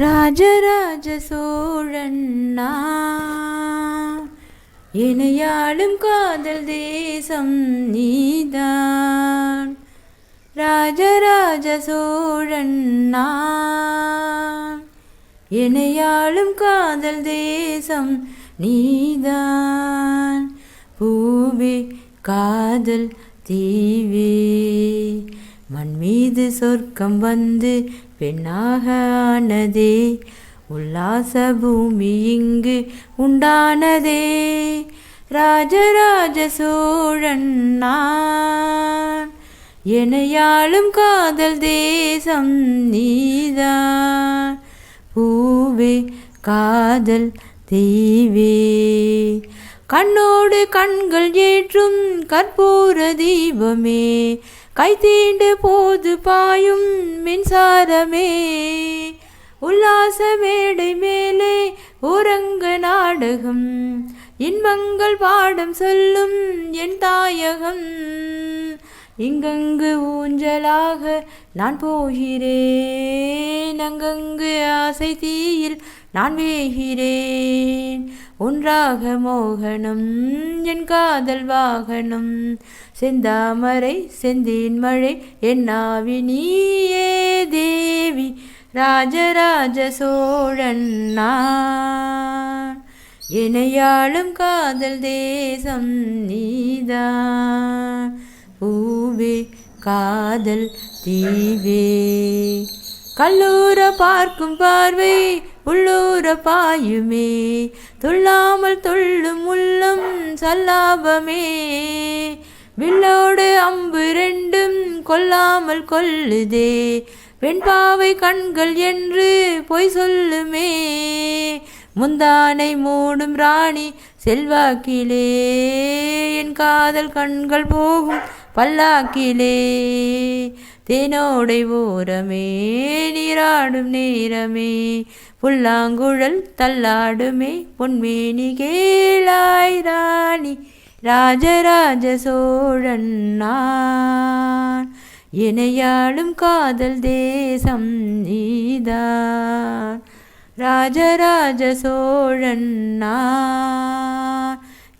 ராஜராஜ சோழண்ணா. இணையாளும் காதல் தேசம் நீதான். ராஜராஜ சோழண்ணா. இணையாளும் காதல் தேசம் நீதான். பூவே காதல் தீவே. மண் மீது சொர்க்கம் வந்து பெண்ணாக ஆனதே உல்லாச பூமி இங்கு உண்டானதே. ராஜராஜ சோழன் நான் எனையாளும் காதல் தேசம் நீதான். பூவே காதல் தீவே கண்ணோடு கண்கள் ஏற்றும் கற்பூர தீபமே. கை தீண்டு போது பாயும் மின்சாரமே. உல்லாச மேடை மேலே உறங்க நாடகம். இன்பங்கள் பாடம் சொல்லும் என் தாயகம். இங்கங்கு ஊஞ்சலாக நான் போகிறேன். அங்கங்கு ஆசை தீயில் நான் வேகிறேன் ஒன்றாக மோகனம் என் காதல் வாகனம். செந்தாமரை செந்தேன் மழை என்னாவி நீயே தேவி ராஜராஜ சோழன் நான். இணையாளும் காதல் தேசம் நீதான். பூவே காதல் தீவே. கல்லூர பார்க்கும் பார்வை உள்ளூர பாயுமே. துள்ளாமல் துள்ளும் உள்ளம் சல்லாபமே. வில்லோடு அம்பு ரெண்டும் கொல்லாமல் கொல்லுதே. வெண்பாவை கண்கள் என்று பொய் சொல்லுமே. முந்தானை மூடும் ராணி செல்வாக்கிலே. என் காதல் கண்கள் போகும் பல்லாக்கிலே. தேனோடை ஓரமே நீராடும் நேரமே. புல்லாங்குழல் தள்ளாடுமே பொன்மேனி கேளாய் ராணி. ராஜராஜ சோழன் நான். இணையாளும் காதல் தேசம் நீதான். ராஜராஜ சோழன் நான்.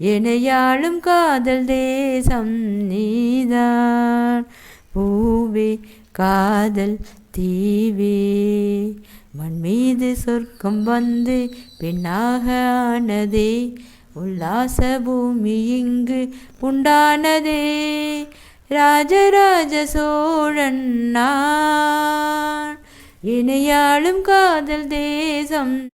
எனையாளும் காதல் தேசம் நீதான். பூவே காதல் தீவே. மண் மீது சொர்க்கம் வந்து பெண்ணாக ஆனதே. உல்லாச பூமி இங்கு புண்டானதே. ராஜராஜ சோழன் நான். இணையாளும் காதல் தேசம்